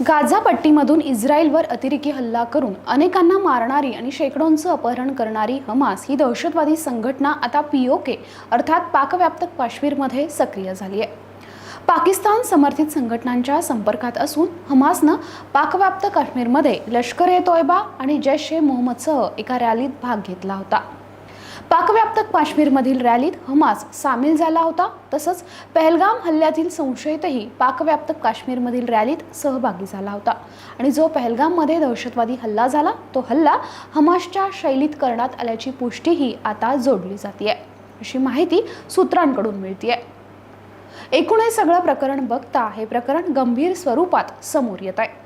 Gaza पट्टीमधून इस्रायलवर अतिरेकी हल्ला करून अनेकांना मारणारी आणि शेकडोंचं अपहरण करणारी हमास ही दहशतवादी संघटना आता पीओके अर्थात पाकव्याप्त काश्मीरमध्ये सक्रिय झाली आहे. पाकिस्तान समर्थित संघटनांच्या संपर्कात असून हमासनं पाकव्याप्त काश्मीरमध्ये लष्कर ए तोयबा आणि जैश ए मोहम्मदसह एका रॅलीत भाग घेतला होता. पाकव्याप्त काश्मीरमधील रॅलीत हमास सामील झाला होता. तसंच पहलगाम हल्ल्यातील संशयितही पाकव्याप्त काश्मीरमधील रॅलीत सहभागी झाला होता. आणि जो पहलगाममध्ये दहशतवादी हल्ला झाला तो हल्ला हमासच्या शैलीत करण्यात आल्याची पुष्टीही आता जोडली जाते अशी माहिती सूत्रांकडून मिळते एकूण हे सगळं प्रकरण बघता हे प्रकरण गंभीर स्वरूपात समोर येत आहे.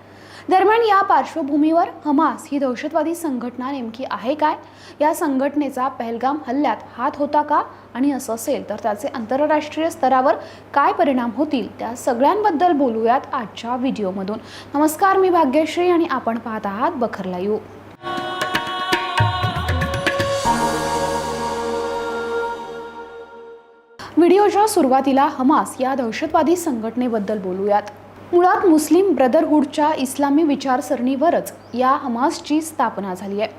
दरम्यान या पार्श्वभूमीवर हमास ही दहशतवादी संघटना नेमकी आहे काय? या संघटनेचा पहलगाम हल्ल्यात हात होता का? आणि असं असेल तर त्याचे आंतरराष्ट्रीय स्तरावर काय परिणाम होतील? त्या सगळ्यांबद्दल बोलूयात आजच्या व्हिडिओमधून. नमस्कार मी भाग्यश्री आणि आपण पाहत आहात बखरला यू. व्हिडिओच्या सुरुवातीला हमास या दहशतवादी संघटनेबद्दल बोलूयात. मुळात मुस्लिम ब्रदरहूडच्या इस्लामी विचारसरणीवरच या हमासची स्थापना झाली आहे.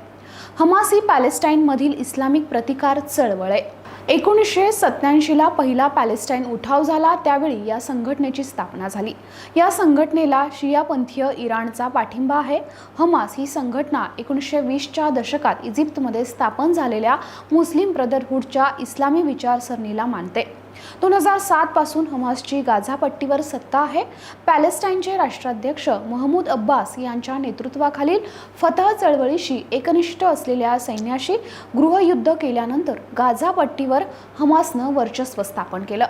हमास ही पॅलेस्टाईनमधील इस्लामिक प्रतिकार चळवळ आहे. एकोणीसशे सत्याऐंशीला पहिला पॅलेस्टाईन उठाव झाला त्यावेळी या संघटनेची स्थापना झाली. या संघटनेला शियापंथीय इराणचा पाठिंबा आहे. हमास ही संघटना एकोणीसशे वीसच्या दशकात इजिप्तमध्ये स्थापन झालेल्या मुस्लिम ब्रदरहूडच्या इस्लामी विचारसरणीला मानते. दोन हजार सातपासून हमासची गाझा पट्टीवर सत्ता आहे. पॅलेस्टाईनचे राष्ट्राध्यक्ष महमूद अब्बास यांच्या नेतृत्वाखालील फतह चळवळीशी एकनिष्ठ असलेल्या सैन्याशी गृहयुद्ध केल्यानंतर गाझा पट्टीवर हमासनं वर्चस्व स्थापन केलं.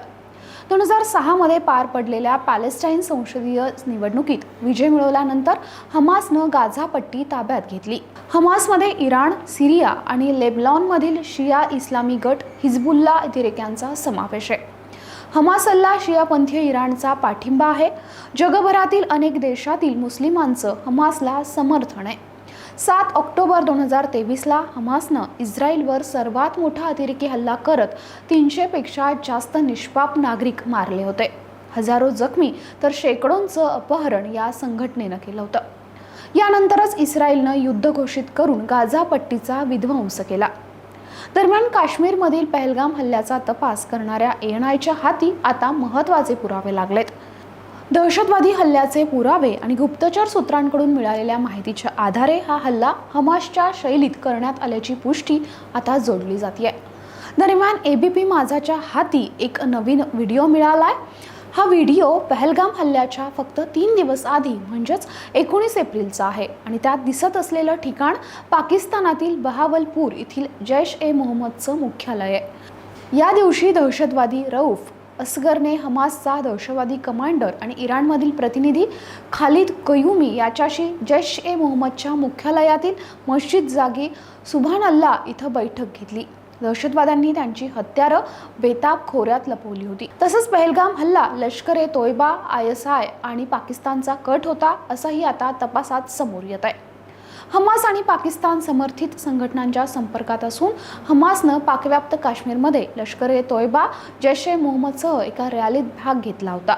दोन हजार सहामध्ये पार पडलेल्या पॅलेस्टाईन संसदीय निवडणुकीत विजय मिळवल्यानंतर हमासनं गाझा पट्टी ताब्यात घेतली. हमासमध्ये इराण सिरिया आणि लेबलॉनमधील शिया इस्लामी गट हिजबुल्ला अतिरेक्यांचा समावेश आहे. हमासल्ला शियापंथीय इराणचा पाठिंबा आहे. जगभरातील अनेक देशातील मुस्लिमांचं हमासला समर्थन आहे. सात ऑक्टोबर दोन हजार तेवीसला हमासनं इस्रायलवर सर्वात मोठा अतिरेकी हल्ला करत तीनशेपेक्षा जास्त निष्पाप नागरिक मारले होते. हजारो जखमी तर शेकडोंचं अपहरण या संघटनेनं केलं होतं. यानंतरच इस्रायलनं युद्ध घोषित करून गाझा पट्टीचा विध्वंस केला. दरम्यान काश्मीरमधील पहलगाम हल्ल्याचा तपास करणाऱ्या एन आयच्या हाती आता महत्त्वाचे पुरावे लागलेत. दहशतवादी हल्ल्याचे पुरावे आणि गुप्तचर सूत्रांकडून मिळालेल्या माहितीच्या आधारे हा हल्ला हमासच्या शैलीत करण्यात आल्याची पुष्टी आता जोडली जाते दरम्यान ए बी पी माझाच्या हाती एक नवीन व्हिडिओ मिळालाय. हा व्हिडिओ पहलगाम हल्ल्याच्या फक्त तीन दिवस आधी म्हणजेच एकोणीस एप्रिलचा आहे आणि त्यात दिसत असलेलं ठिकाण पाकिस्तानातील बहावलपूर येथील जैश ए मोहम्मदचं मुख्यालय आहे. या दिवशी दहशतवादी रऊफ असगरने हमासचा दहशतवादी कमांडर आणि इराणमधील प्रतिनिधी खालिद कयुमी याच्याशी जैश ए मोहम्मदच्या मुख्यालयातील मस्जिद जागी सुभान अल्ला इथं बैठक घेतली. दहशतवाद्यांनी त्यांची हत्यारं बेताब खोऱ्यात लपवली होती. तसंच पहलगाम हल्ला Lashkar e Taiba I S I आणि पाकिस्तानचा कट होता असंही आता तपासात समोर येत आहे. हमास आणि पाकिस्तान समर्थित संघटनांच्या संपर्कात असून हमासनं पाकव्याप्त काश्मीरमध्ये लष्कर ए तोयबा जैश ए मोहम्मदसह एका रॅलीत भाग घेतला होता.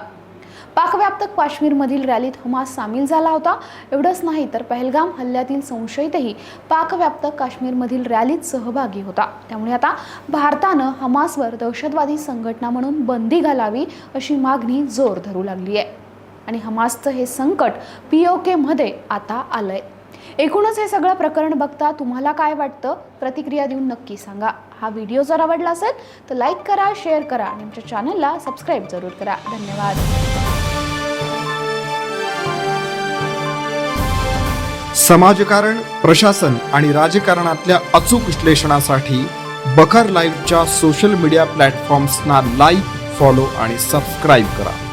पाकव्याप्त काश्मीरमधील रॅलीत हमास सामील झाला होता. एवढंच नाही तर पहलगाम हल्ल्यातील संशयितही पाकव्याप्त काश्मीरमधील रॅलीत सहभागी होता. त्यामुळे आता भारतानं हमासवर दहशतवादी संघटना म्हणून बंदी घालावी अशी मागणी जोर धरू लागली आहे आणि हमासचं हे संकट पी ओ केमध्ये आता आलंय. एकूणच हे सगळं प्रकरण बघता तुम्हाला काय वाटतं? प्रतिक्रिया देऊन नक्की सांगा. हा व्हिडिओ जर आवडला असेल तर लाईक करा शेअर करा आणि आमच्या चॅनलला सबस्क्राईब जरूर करा. धन्यवाद. समाजकारण प्रशासन आणि राजकारणातल्या अचूक विश्लेषणासाठी बखर लाईव्हच्या सोशल मीडिया प्लॅटफॉर्म्सना लाईक फॉलो आणि सबस्क्राईब करा.